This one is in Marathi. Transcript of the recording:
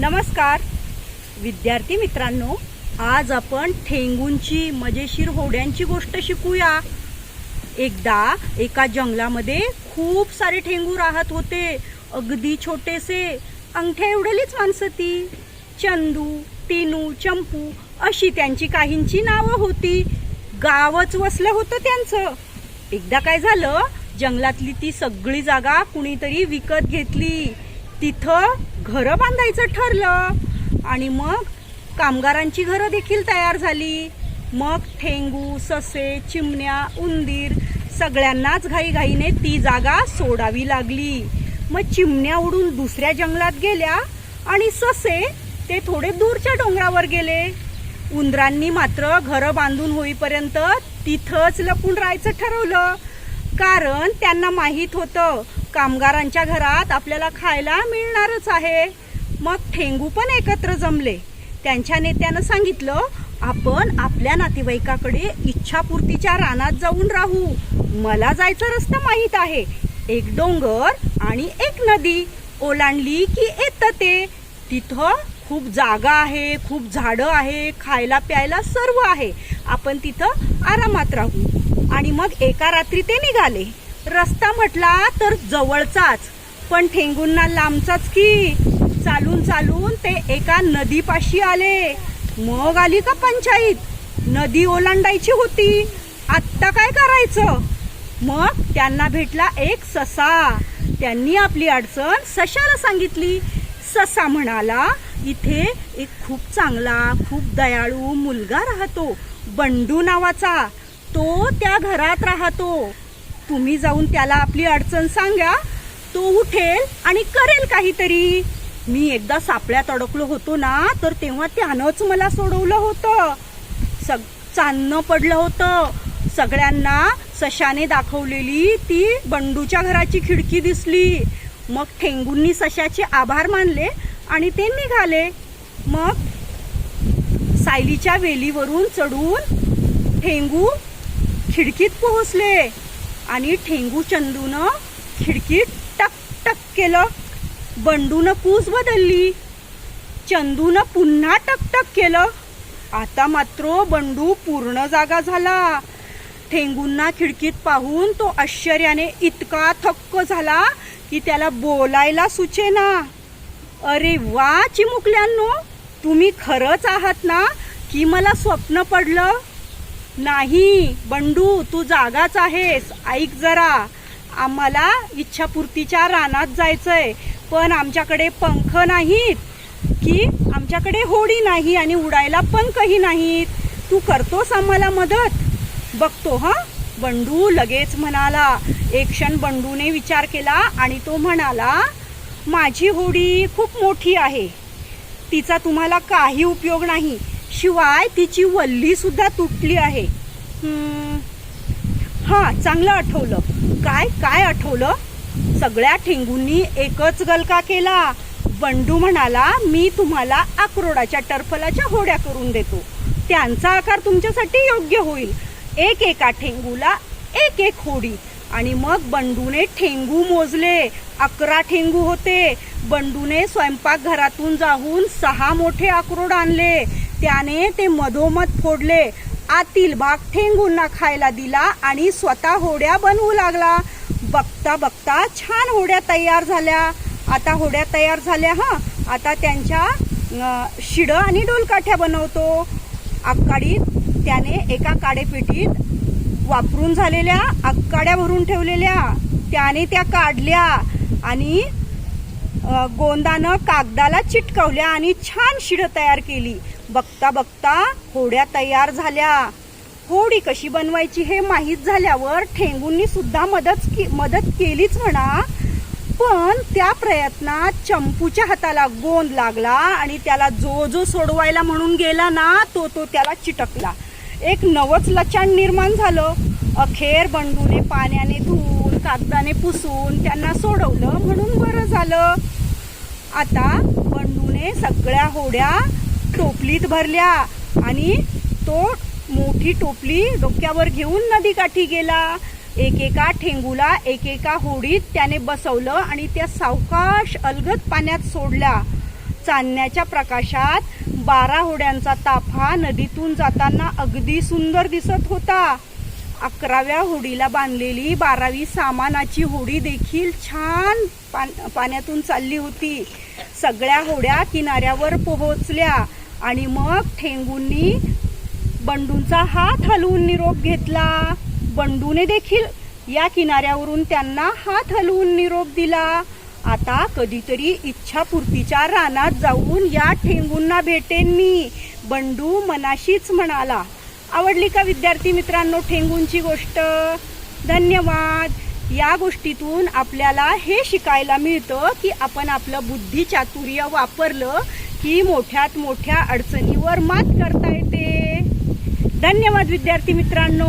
नमस्कार. विद्यार्थी मित्रांनो आज आपण ठेंगूंची मजेशीर होड्यांची गोष्ट शिकूया. एकदा एका जंगलामध्ये खूप सारे ठेंगू राहत होते. अगदी छोटेसे. अंगठ्या एवढलीच माणसं ती चंदू टिनू चंपू अशी त्यांची काहींची नावं होती. गावच वसलं होतं त्यांचं. एकदा काय झालं? जंगलातली ती सगळी जागा कुणीतरी विकत घेतली. तिथं घरं बांधायचं ठरलं आणि मग कामगारांची घरं देखील तयार झाली. मग ठेंगू ससे चिमण्या उंदीर सगळ्यांनाच घाईघाईने ती जागा सोडावी लागली. मग चिमण्या उडून दुसऱ्या जंगलात गेल्या आणि ससे ते थोडे दूरच्या डोंगरावर गेले. उंदरांनी मात्र घरं बांधून होईपर्यंत तिथंच लपून राहायचं ठरवलं. कारण त्यांना माहीत होतं. कामगारांच्या घरात आपल्याला खायला मिळणारच आहे. मग ठेंगू पण एकत्र जमले. त्यांच्या नेत्यानं सांगितलं आपण आपल्या नातेवाईकाकडे इच्छापूर्तीच्या रानात जाऊन राहू. मला जायचा रस्ता माहीत आहे. एक डोंगर आणि एक नदी. ओलांडली की येतं ते. तिथं खूप जागा आहे खूप झाडं आहे खायला प्यायला सर्व आहे. आपण तिथं आरामात राहू. आणि मग एका रात्री ते निघाले. रस्ता म्हटला तर जवळचाच. पण ठेंगूंना लांबचाच की. चालून चालून ते एका नदीपाशी आले. मग आली का पंचायत नदी ओलांडायची होती. आत्ता काय करायचं? मग त्यांना भेटला एक ससा. त्यांनी आपली अडचण सशाला सांगितली. ससा म्हणाला इथे एक खूप चांगला खूप दयाळू मुलगा राहतो. बंडू नावाचा. तो त्या घरात राहतो. तुम्ही जाऊन त्याला आपली अडचण सांगा. तो उठेल आणि करेल काहीतरी. मी एकदा सापळ्यात अडकलो होतो ना तर तेव्हा त्यानंच मला सोडवलं होतं. सग चांदणं पडलं होतं. सगळ्यांना सशाने दाखवलेली ती बंडूच्या घराची खिडकी दिसली. मग ठेंगूंनी सशाचे आभार मानले आणि ते निघाले. मग सायलीच्या वेलीवरून चढून ठेंगू खिडकीत पोहोचले. आणि ठेंगू चंदूनं खिडकीत टक टक केलं. बंडूनं पूस बदलली. चंदूनं पुन्हा टक टक केलं. आता मात्र बंडू पूर्ण जागा झाला. ठेंगूंना खिडकीत पाहून तो आश्चर्याने इतका थक्क झाला की त्याला बोलायला सुचेना. अरे वा चिमुकल्यांनो तुम्ही खरंच आहात ना की मला स्वप्न पडलं? नाही बंडू तू जागाच आहेस. ऐक जरा. आम्हाला इच्छापूर्तीच्या रानात जायचंय पण आमच्याकडे पंख नाहीत. की आमच्याकडे होडी नाही आणि उडायला पंखही नाहीत. तू करतोस आम्हाला मदत? बघतो हा? बंडू लगेच म्हणाला. एक क्षण बंडूने विचार केला आणि तो म्हणाला माझी होडी खूप मोठी आहे. तिचा तुम्हाला काही उपयोग नाही. शिवाय तिची वल्ली सुद्धा तुटली आहे. हा चांगलं आठवलं. काय काय आठवलं? सगळ्या ठेंगूंनी एकच गलका केला. बंडू म्हणाला मी तुम्हाला अक्रोडाच्या टरफलाच्या होड्या करून देतो. त्यांचा आकार तुमच्यासाठी योग्य होईल. एक एका ठेंगूला एक एक होडी. आणि मग बंडूने ठेंगू मोजले. अकरा ठेंगू होते. बंडूने स्वयंपाकघरातून जाऊन सहा मोठे अक्रोड आणले. त्याने ते मधोमध फोडले. आतील भाग ठेंगूंना खायला दिला आणि स्वतः होड्या बनवू लागला. बघता बघता छान होड्या तयार झाल्या. आता होड्या तयार झाल्या हा. आता त्यांच्या शिडं आणि डोलकाठ्या बनवतो. आकाडीत त्याने एका काडेपेटीत वापरून झालेल्या आकाड्या भरून ठेवलेल्या. त्याने त्या काढल्या आणि गोंदानं कागदाला चिटकवल्या आणि छान शिड तयार केली. बघता बघता होड्या तयार झाल्या. होडी कशी बनवायची हे माहीत झाल्यावर ठेंगूंनी सुद्धा मदत के- मदत केलीच म्हणा. पण त्या प्रयत्नात चंपूच्या हाताला गोंद लागला आणि त्याला जो जो सोडवायला म्हणून गेला ना तो तो त्याला चिटकला. एक नवच लचाण निर्माण झालं. अखेर बंडूने पाण्याने धुवून कागदाने पुसून त्यांना सोडवलं म्हणून बरं झालं. आता बंडूने सगळ्या होड्या टोपलीत भरल्या आणि तो मोठी टोपली डोक्यावर घेऊन नदीकाठी गेला. एकेका ठेंगूला एकेका होडीत त्याने बसवलं आणि त्या सावकाश अलगद पाण्यात सोडल्या. चांदण्याच्या प्रकाशात बारा होड्यांचा ताफा नदीतून जाताना अगदी सुंदर दिसत होता. अकराव्या होडीला बांधलेली बारावी सामानाची होडी देखील छान पान- पाण्यातून चालली होती. सगळ्या होड्या किनाऱ्यावर पोहोचल्या. आणि मग ठेंगूंनी बंडूंचा हात हलवून निरोप घेतला. बंडूने देखील या किनाऱ्यावरून त्यांना हात हलवून निरोप दिला. आता कधीतरी इच्छापूर्तीच्या रानात जाऊन या ठेंगूंना भेटेन मी बंडू मनाशीच म्हणाला. आवडली का विद्यार्थी मित्रांनो ठेंगूंची गोष्ट? धन्यवाद. या गोष्टीतून आपल्याला हे शिकायला मिळतं की आपण आपलं बुद्धी चातुर्य वापरलं ही मोठ्यात मोठ्या अडचणीवर मात करता येते. धन्यवाद विद्यार्थी मित्रांनो.